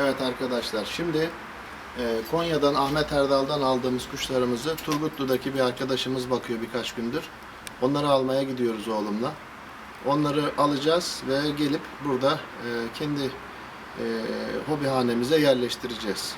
Evet arkadaşlar şimdi e, Konya'dan Ahmet Erdal'dan aldığımız kuşlarımızı Turgutlu'daki bir arkadaşımız bakıyor birkaç gündür. Onları almaya gidiyoruz oğlumla. Onları alacağız ve gelip burada e, kendi e, hobihanemize yerleştireceğiz.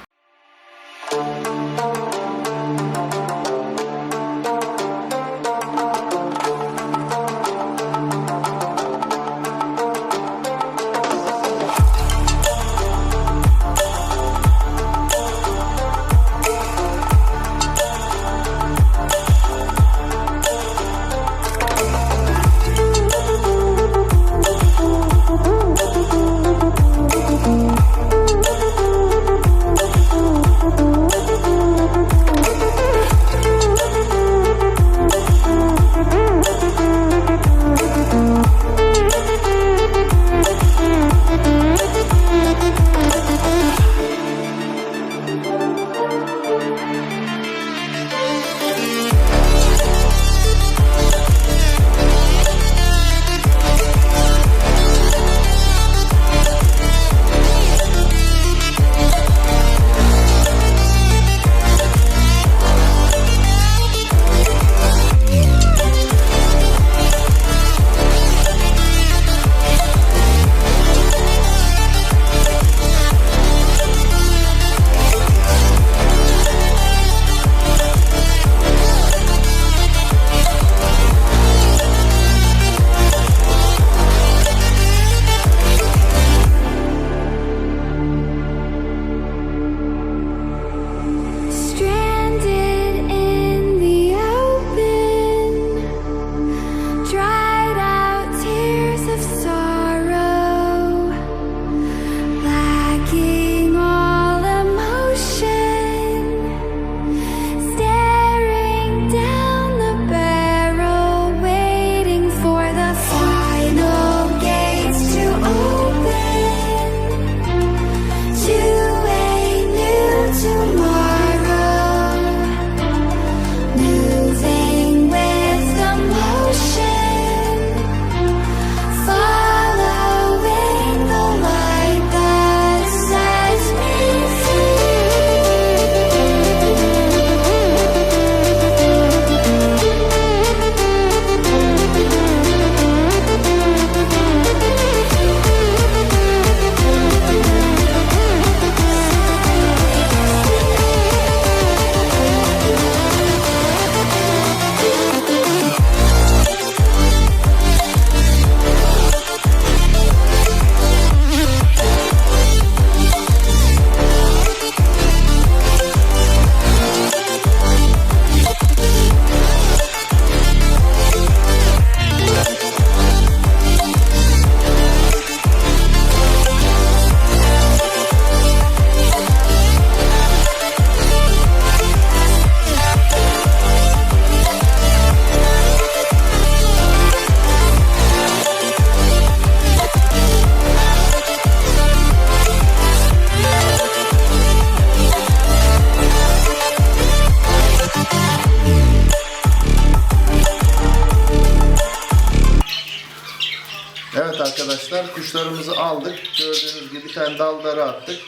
Arkadaşlar kuşlarımızı aldık. Gördüğünüz gibi bir tane dalları attık.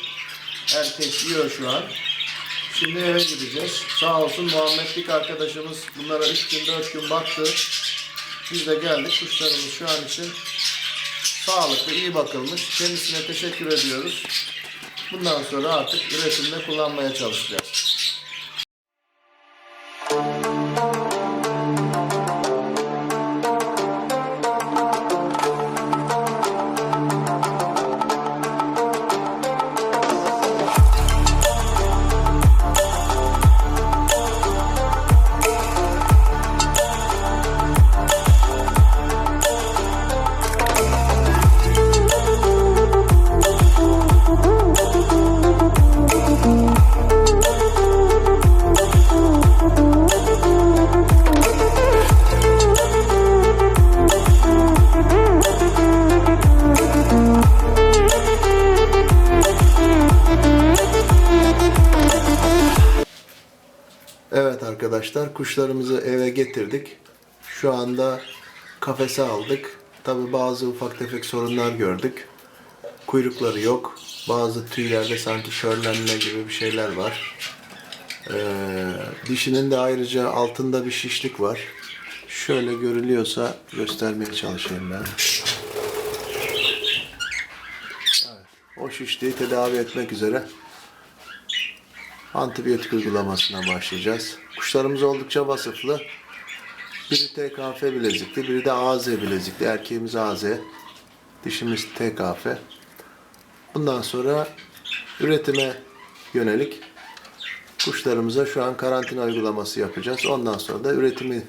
Herkes yiyor şu an. Şimdi eve gideceğiz. Sağ olsun Muhammedlik arkadaşımız bunlara 3 gün 4 gün baktı. Biz de geldik. Kuşlarımız şu an için sağlıklı, iyi bakılmış. Kendisine teşekkür ediyoruz. Bundan sonra artık üretimde kullanmaya çalışacağız. Arkadaşlar kuşlarımızı eve getirdik. Şu anda kafese aldık. Tabi bazı ufak tefek sorunlar gördük. Kuyrukları yok. Bazı tüylerde sanki şörlenme gibi bir şeyler var. Ee, dişinin de ayrıca altında bir şişlik var. Şöyle görülüyorsa göstermeye çalışayım ben. Evet, o şişliği tedavi etmek üzere antibiyotik uygulamasına başlayacağız. Kuşlarımız oldukça vasıflı. Biri TKF bilezikli, biri de AZ bilezikli. Erkeğimiz AZ, dişimiz TKF. Bundan sonra üretime yönelik kuşlarımıza şu an karantina uygulaması yapacağız. Ondan sonra da üretimi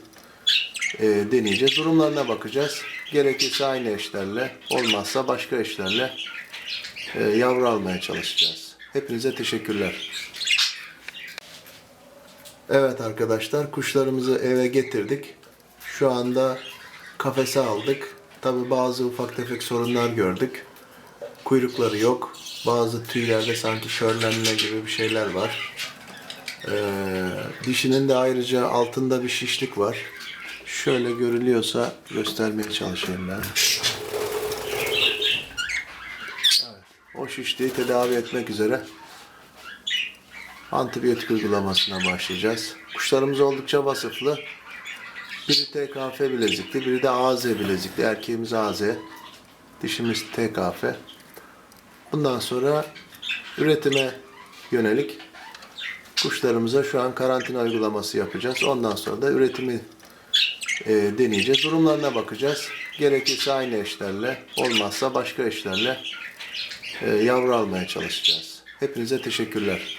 e, deneyeceğiz. Durumlarına bakacağız. Gerekirse aynı eşlerle, olmazsa başka eşlerle e, yavru almaya çalışacağız. Hepinize teşekkürler. Evet arkadaşlar kuşlarımızı eve getirdik. Şu anda kafese aldık. Tabi bazı ufak tefek sorunlar gördük. Kuyrukları yok. Bazı tüylerde sanki şörlenme gibi bir şeyler var. Ee, dişinin de ayrıca altında bir şişlik var. Şöyle görülüyorsa göstermeye çalışayım ben. Evet, o şişliği tedavi etmek üzere antibiyotik uygulamasına başlayacağız. Kuşlarımız oldukça vasıflı. Biri TKF bilezikli, biri de AZ bilezikli. Erkeğimiz AZ, dişimiz TKF. Bundan sonra üretime yönelik kuşlarımıza şu an karantina uygulaması yapacağız. Ondan sonra da üretimi e, deneyeceğiz. Durumlarına bakacağız. Gerekirse aynı eşlerle, olmazsa başka eşlerle e, yavru almaya çalışacağız. Hepinize teşekkürler.